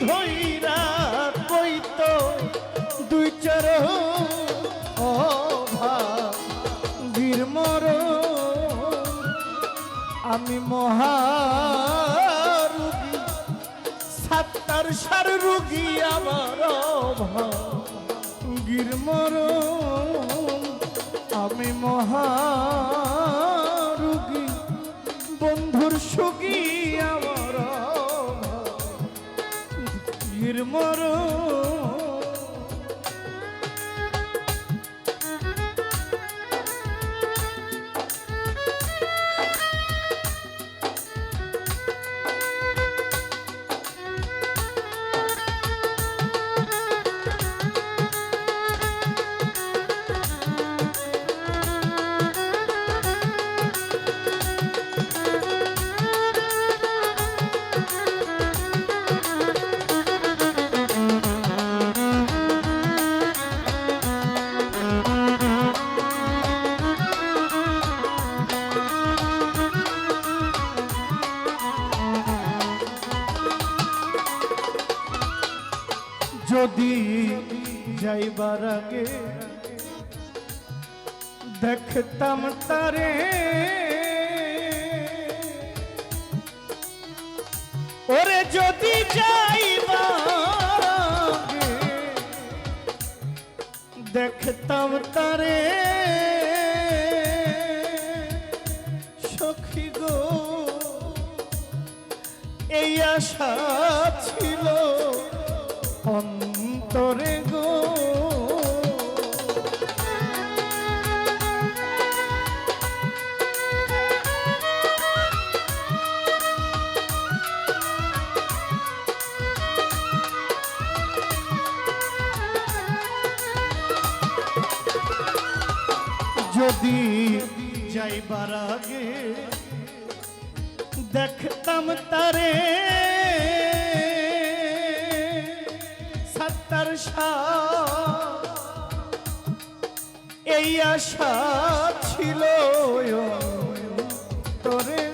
ধৈরা কইত দুই আমি মহারুগী সাত্তার সার রুগী আমার আমি মহা গিরমর যাইবার আগে দেখতাম তারে। ওরে যদি যাইবার দেখতাম তারে। সখী গো এই আশা ছিল যদি যাইবার আগে দেখতাম তারে সত্তর এই আশা ছিল তোরে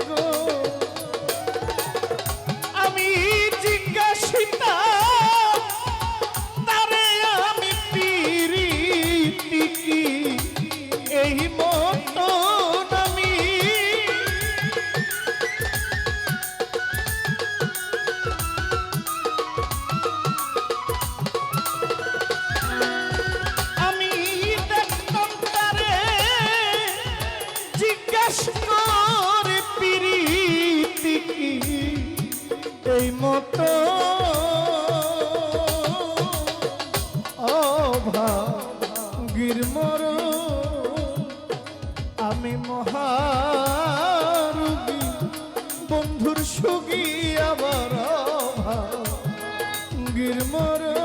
অভাগীর মর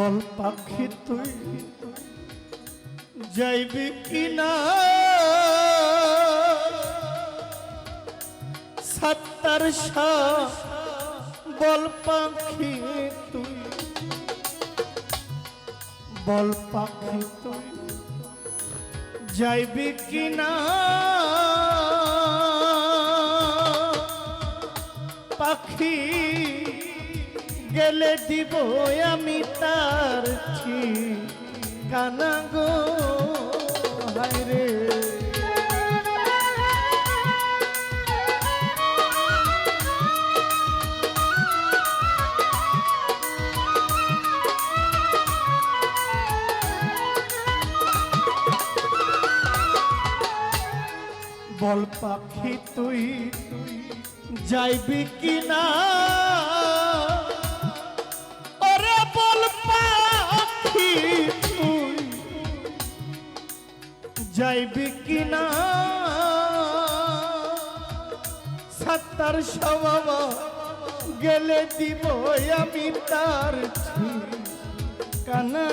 বল পাখি তুই যাইবি কিনা? সত্তর বল পাখি তুই। বল পাখি তুই যাইবি কিনা? পাখি গেলে দিব আমি তার কানা গো হায় রে। বল পাখি তুই যাইবি কিনা যাইবি কিনা? সাত্তার স্বভাব গেলে দিব আমি তার কানা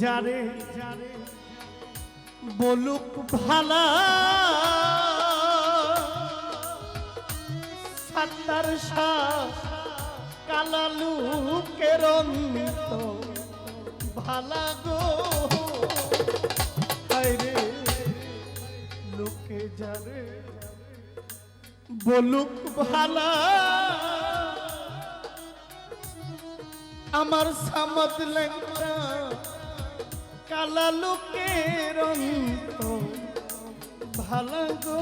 যারে বলুক ভালা সাত্তার শাহ কালা লুকের ভালা গো হায়রে লোকে যারে বলুক ভালা। আমার সামত লেঙ্গা কালা লোকের ভালো গো।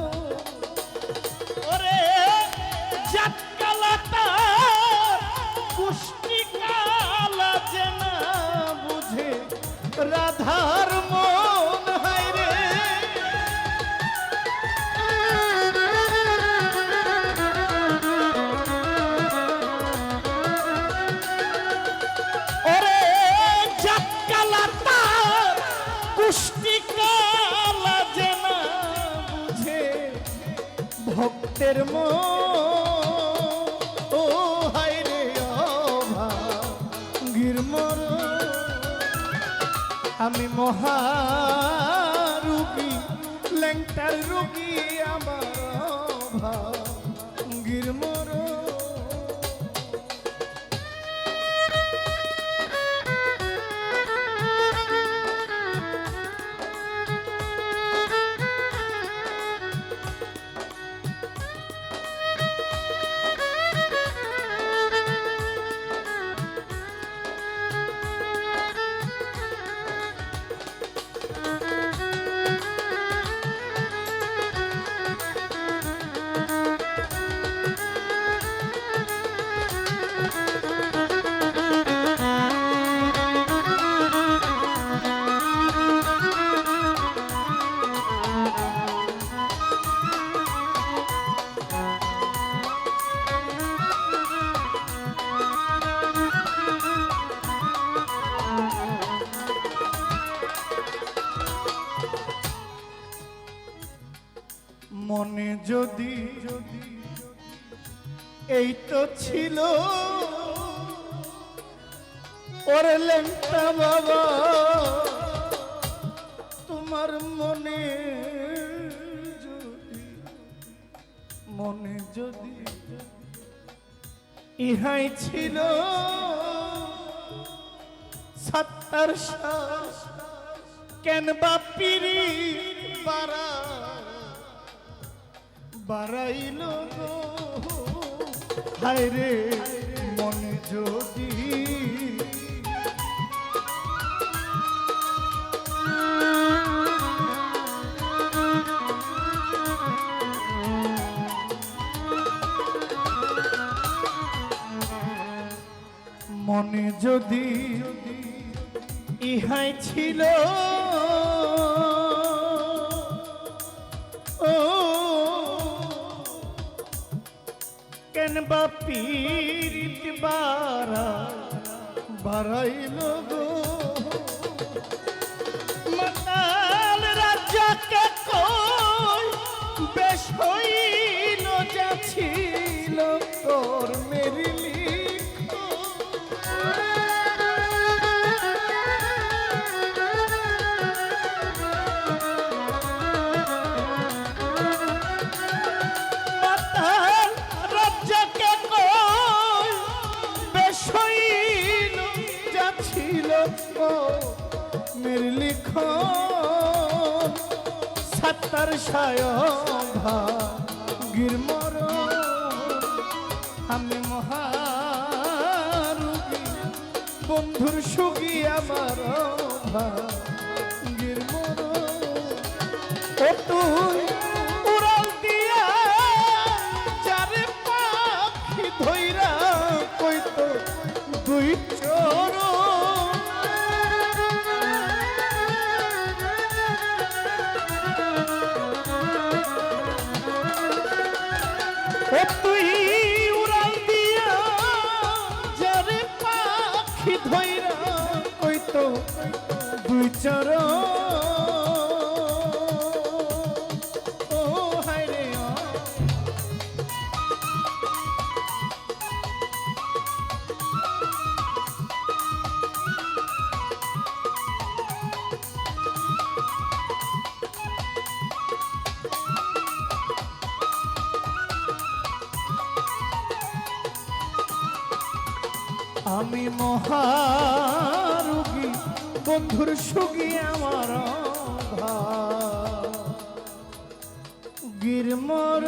ওরে জাত কালা তার না বুঝে। রাধার ল্যাংটার রুগী। যদি এই তো ছিল। ওরে বাবা, তোমার মনে যদি মনে যদি ইহাই ছিল, সত্তর শ্বাস কেন বা পিরি বারা বাড়াইল গো। হায় রে মনে যদি মনে যদি ইহাই ছিল ও বা পীরিত বাড়াইল গো সত্তর সায়ভা গিরমর আমি মহারুগী বন্ধুর সুখী আমার গিরমর ও তুই তুই আমি মহারুগী বন্ধুর সুগী আমার গিরমর